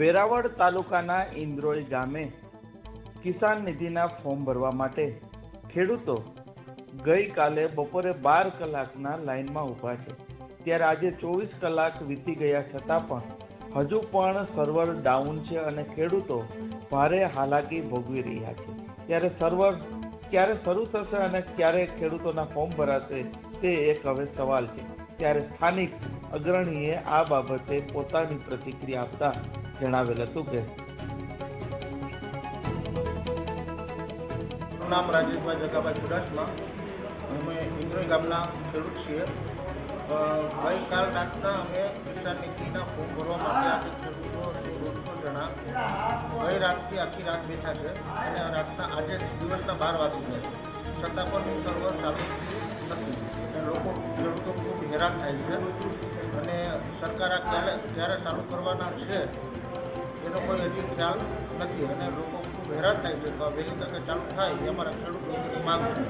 વેરાવળ તાલુકાના ઇન્દ્રોઈ ગામે કિસાન નિધિના ફોર્મ ભરવા માટે ખેડૂતો ગઈકાલે બપોરે બાર કલાકના લાઇનમાં ઊભા છે. ત્યારે આજે ચોવીસ કલાક વીતી ગયા છતાં પણ હજુ પણ સર્વર ડાઉન છે અને ખેડૂતો ભારે હાલાકી ભોગવી રહ્યા છે. ત્યારે સર્વર ક્યારે શરૂ થશે અને ક્યારે ખેડૂતોના ફોર્મ ભરાશે તે એક હવે સવાલ છે. ત્યારે સ્થાનિક અગ્રણીએ આ બાબતે પોતાની પ્રતિક્રિયા આપતા જણાવેલ હતું કે નામ રાજેશભાઈ જગાભાઈ ચુડાસમા અમે ઇન્દ્રોઈ ગામના ખેડૂત છીએ. ગઈકાલ રાતના અમે કિસાન નીતિના ફોર્મ ભરવા માટે આજે ખેડૂતો દોઢસો જણા ગઈ રાતથી આખી રાત બેઠા છે અને રાતના આજે દિવસના બાર વાગી ગયા છતાં પણ સર્વર સાબિત નથી. લોકો ખેડૂતો ખૂબ હેરાન થાય છે. સરકાર આ ક્યારે ક્યારે ચાલુ કરવાના છે, એનો કોઈ હજી ખ્યાલ નથી અને લોકો ખૂબ હેરાન થાય છે તો વહેલી તકે ચાલુ થાય એ અમારા ખેડૂતોની માંગ છે.